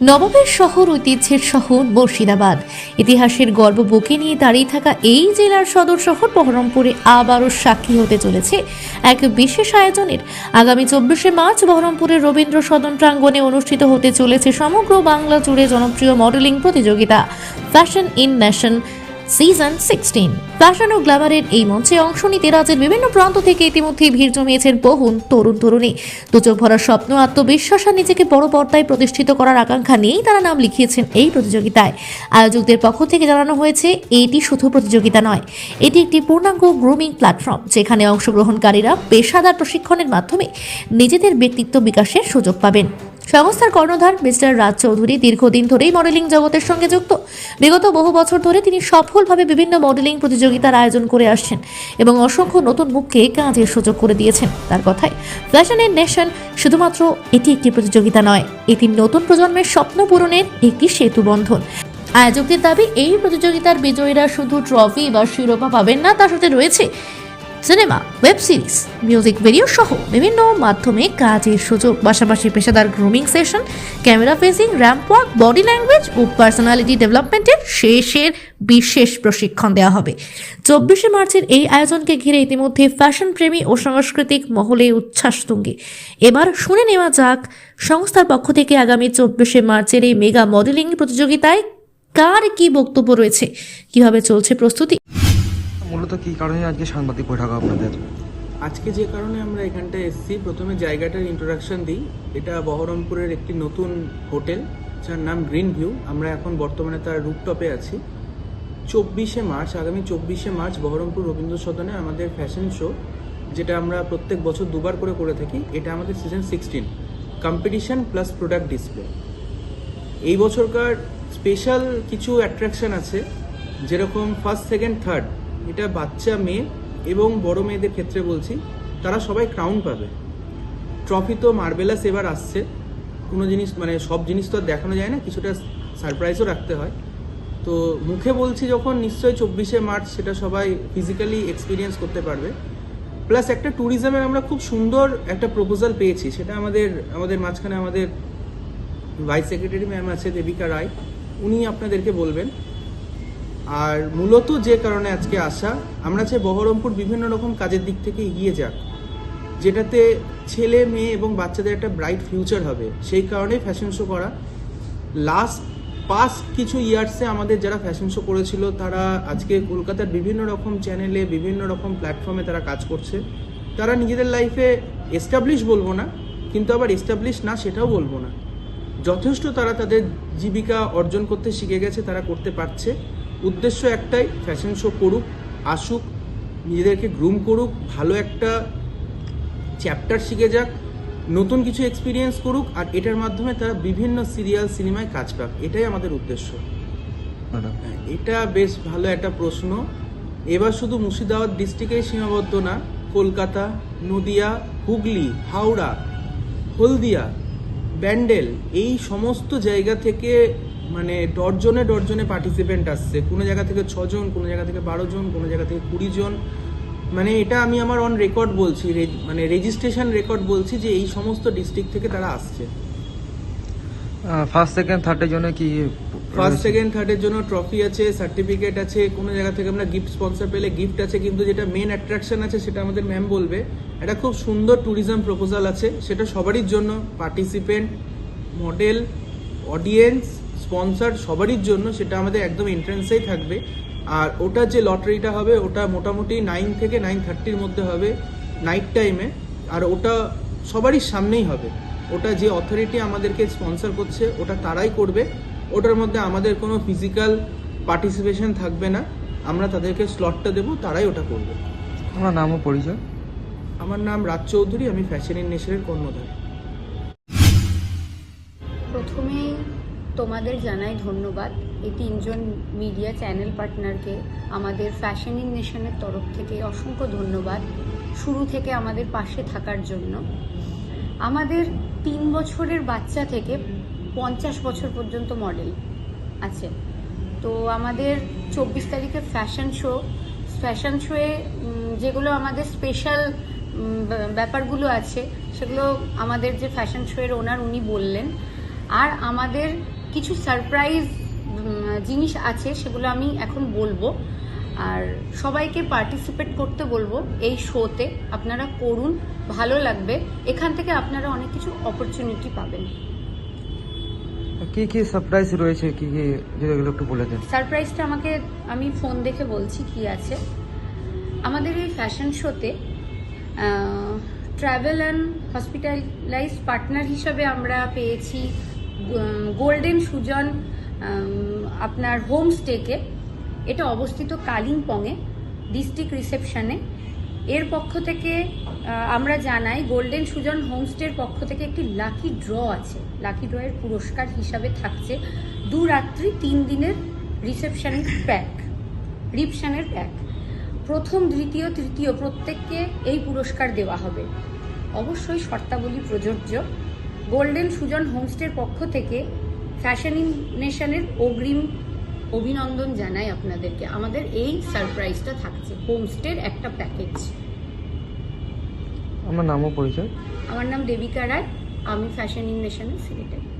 নবাবের শহর ঐতিহ্যের শহর মুর্শিদাবাদ। ইতিহাসের গর্ব বুকে নিয়ে দাঁড়িয়ে থাকা এই জেলার সদর শহর বহরমপুরে আবারও সাক্ষী হতে চলেছে এক বিশেষ আয়োজনের। আগামী চব্বিশে মার্চ বহরমপুরের রবীন্দ্র সদন প্রাঙ্গণে অনুষ্ঠিত হতে চলেছে সমগ্র বাংলা জুড়ে জনপ্রিয় মডেলিং প্রতিযোগিতা। Fashion in nation season sixteen fashion ও গ্ল্যামারের এই মঞ্চে অংশ নিতে রাজ্যের বিভিন্ন প্রান্ত থেকে ইতিমধ্যেই ভিড় জমিয়েছেন বহু তরুণ তরুণী। দুচোখ ভরা স্বপ্ন, আত্মবিশ্বাস আর নিজেকে বড় পর্দায় প্রতিষ্ঠিত করার আকাঙ্ক্ষা নিয়েই তারা নাম লিখিয়েছেন এই প্রতিযোগিতায়। আয়োজকদের পক্ষ থেকে জানানো হয়েছে, এটি শুধু প্রতিযোগিতা নয়, এটি একটি পূর্ণাঙ্গ গ্রুমিং প্ল্যাটফর্ম যেখানে অংশগ্রহণকারীরা পেশাদার প্রশিক্ষণের মাধ্যমে নিজেদের ব্যক্তিত্ব বিকাশের সুযোগ পাবেন। সংস্থার কর্ণধার মিস্টার রাজ চৌধুরী দীর্ঘদিন ধরেই মডেলিং জগতের সঙ্গে যুক্ত। বিগত বহু বছর ধরে তিনি সফলভাবে বিভিন্ন মডেলিং প্রতিযোগিতার আয়োজন করে আসছেন এবং অসংখ্য নতুন মুখকে কাজের সুযোগ করে দিয়েছেন। তার কথায় ফ্যাশনের নেশন শুধুমাত্র এটি একটি প্রতিযোগিতা নয়, এটি নতুন প্রজন্মের স্বপ্ন পূরণের একটি সেতু বন্ধন। আয়োজকদের দাবি, এই প্রতিযোগিতার বিজয়ীরা শুধু ট্রফি বা শিরোপা পাবেন না তার সাথে রয়েছে cinema, web series music video সহ বিভিন্ন মাধ্যমে কাজের সুযোগ, পাশাপাশি পেশাদার grooming session camera facing ramp walk body language ও পার্সোনালিটি ডেভেলপমেন্টের শেষের বিশেষ প্রশিক্ষণ দেওয়া হবে। চব্বিশে মার্চের এই আয়োজনকে ঘিরে ইতিমধ্যে ফ্যাশন প্রেমী ও সাংস্কৃতিক মহলে উচ্ছ্বাস তুঙ্গে। এবার শুনে নেওয়া যাক সংস্থার পক্ষ থেকে আগামী চব্বিশে মার্চের এই মেগা মডেলিং প্রতিযোগিতায় কার কি বক্তব্য রয়েছে? কীভাবে চলছে প্রস্তুতি? মূলত কি কারণে আজকে সাংবাদিক বৈঠক আপনাদের? আজকে যে কারণে আমরা এখানটায় এসেছি, প্রথমে জায়গাটার ইন্ট্রোডাকশন দিই। এটা বহরমপুরের একটি নতুন হোটেল, যার নাম গ্রিন ভিউ আমরা এখন বর্তমানে তার রুপটপে আছি। চব্বিশে মার্চ, আগামী চব্বিশে মার্চ বহরমপুর রবীন্দ্র সদনে আমাদের ফ্যাশন শো যেটা আমরা প্রত্যেক বছর দুবার করে করে থাকি। এটা আমাদের season sixteen competition plus product display এই বছরকার স্পেশাল কিছু অ্যাট্রাকশন আছে, যেরকম ফার্স্ট সেকেন্ড থার্ড এটা বাচ্চা, মেয়ে এবং বড় মেয়েদের ক্ষেত্রে বলছি, তারা সবাই ক্রাউন পাবে। ট্রফি তো মার্বেলাস এবার আসছে। কোনো জিনিস মানে সব জিনিস তো আর দেখানো যায় না, কিছুটা সারপ্রাইজও রাখতে হয়। তো মুখে বলছি যখন নিশ্চয়ই চব্বিশে মার্চ সেটা সবাই ফিজিক্যালি এক্সপিরিয়েন্স করতে পারবে। প্লাস একটা ট্যুরিজমের আমরা খুব সুন্দর একটা প্রপোজাল পেয়েছি, সেটা আমাদের আমাদের মাঝখানে আমাদের ভাইস সেক্রেটারি ম্যাম আছে দেবিকা রায়, উনি আপনাদেরকে বলবেন। আর মূলত যে কারণে আজকে আসা, আমরা চাই বহরমপুর বিভিন্ন রকম কাজের দিক থেকে এগিয়ে যাক, যেটাতে ছেলে, মেয়ে এবং বাচ্চাদের একটা ব্রাইট ফিউচার হবে। সেই কারণে ফ্যাশন শো করা। লাস্ট পাস্ট কিছু ইয়ার্সে আমাদের যারা ফ্যাশন শো করেছিল, তারা আজকে কলকাতার বিভিন্ন রকম চ্যানেলে বিভিন্ন রকম প্ল্যাটফর্মে তারা কাজ করছে। তারা নিজেদের লাইফে এস্টাবলিশ বলব না, কিন্তু আবার এস্টাবলিশ না সেটাও বলব না। যথেষ্ট তারা তাদের জীবিকা অর্জন করতে শিখে গেছে, তারা করতে পারছে। উদ্দেশ্য একটাই ফ্যাশন শো করুক আসুক নিজেদেরকে গ্রুম করুক ভালো একটা চ্যাপ্টার শিখে যাক নতুন কিছু এক্সপিরিয়েন্স করুক আর এটার মাধ্যমে তারা বিভিন্ন সিরিয়াল সিনেমায় কাজ পাক। এটাই আমাদের উদ্দেশ্য। হ্যাঁ, এটা বেশ ভালো একটা প্রশ্ন। এবার শুধু মুর্শিদাবাদ ডিস্ট্রিক্টেই সীমাবদ্ধ না কলকাতা নদিয়া হুগলি হাওড়া হলদিয়া ব্যান্ডেল এই সমস্ত জায়গা থেকে মানে ডরজনে ডরজনে পার্টিসিপেন্ট আসছে। কোনো জায়গা থেকে ছজন কোনো জায়গা থেকে বারো জন কোনো জায়গা থেকে কুড়ি জন মানে এটা আমি আমার অন রেকর্ড বলছি মানে রেজিস্ট্রেশন রেকর্ড বলছি যে এই সমস্ত ডিস্ট্রিক্ট থেকে তারা আসছে। ফার্স্ট সেকেন্ড থার্ডের জন্য কি ফার্স্ট সেকেন্ড থার্ডের জন্য ট্রফি আছে সার্টিফিকেট আছে কোনো জায়গা থেকে আমরা গিফট স্পন্সর পেলে গিফট আছে কিন্তু যেটা মেন অ্যাট্রাকশন আছে সেটা আমাদের ম্যাম বলবে। একটা খুব সুন্দর ট্যুরিজম প্রপোজাল আছে সেটা সবারই জন্য পার্টিসিপেন্ট মডেল অডিয়েন্স স্পন্সর সবারই জন্য সেটা আমাদের একদম এন্ট্রেন্সেই থাকবে। আর ওটা যে লটারিটা হবে ওটা মোটামুটি নাইন থেকে নাইন থার্টির মধ্যে হবে নাইট টাইমে আর ওটা সবারই সামনেই হবে। ওটা যে অথরিটি আমাদেরকে স্পন্সর করছে ওটা তারাই করবে। ওটার মধ্যে আমাদের কোনো ফিজিক্যাল পার্টিসিপেশন থাকবে না। আমরা তাদেরকে স্লটটা দেবো তারাই ওটা করবে। আমার নাম ও পরিচয়? আমার নাম রাজ চৌধুরী আমি ফ্যাশন ইন নেশনের কর্ণধার। প্রথমেই তোমাদের জানাই ধন্যবাদ। এই তিনজন মিডিয়া চ্যানেল পার্টনারকে আমাদের ফ্যাশন ইন নেশনের তরফ থেকে অসংখ্য ধন্যবাদ শুরু থেকে আমাদের পাশে থাকার জন্য। আমাদের তিন বছরের বাচ্চা থেকে পঞ্চাশ বছর পর্যন্ত মডেল আছে। তো আমাদের চব্বিশ তারিখে ফ্যাশন শো ফ্যাশন শোয়ে যেগুলো আমাদের স্পেশাল ব্যাপারগুলো আছে, সেগুলো আমাদের যে ফ্যাশন শোয়ের ওনার উনি বললেন। আর আমাদের কিছু সারপ্রাইজ জিনিস আছে সেগুলো আমি এখন বলব। আর সবাইকে পার্টিসিপেট করতে বলব এই শোতে আপনারা করুন ভালো লাগবে। এখান থেকে আপনারা অনেক কিছু অপরচুনিটি পাবেন। কি কি সারপ্রাইজ রয়েছে? কি কি যদি এগুলো একটু বলে দেন। সারপ্রাইজটা আমাকে আমি ফোন দেখে বলছি কি আছে। আমাদের এই ফ্যাশন শোতে ট্রাভেল অ্যান্ড হসপিটালাইজ পার্টনার হিসাবে আমরা পেয়েছি। গোল্ডেন সুজন আপনার হোমস্টেকে, এটা অবস্থিত কালিম্পংয়ে, ডিস্ট্রিক্ট রিসেপশনে। এর পক্ষ থেকে আমরা জানাই, গোল্ডেন সুজন হোমস্টের পক্ষ থেকে একটি লাকি ড্র আছে। লাকি ড্রয়ের পুরস্কার হিসাবে থাকছে দু রাত্রি তিন দিনের রিসেপশনের প্যাক, রিপশনের প্যাক। প্রথম, দ্বিতীয়, তৃতীয়, প্রত্যেককে এই পুরস্কার দেওয়া হবে। অবশ্যই শর্তাবলী প্রযোজ্য। গোল্ডেন সুজন হোমস্টের পক্ষ থেকে ফ্যাশন নেশনের অগ্রিম অভিনন্দন জানাই আপনাদেরকে। আমাদের এই সারপ্রাইজটা থাকছে। হোমস্টের একটা প্যাকেজ। আমার নামও পরিচয়? আমার নাম দেবিকা রায়। আমি ফ্যাশন ইন নেশনের সেক্রেটারি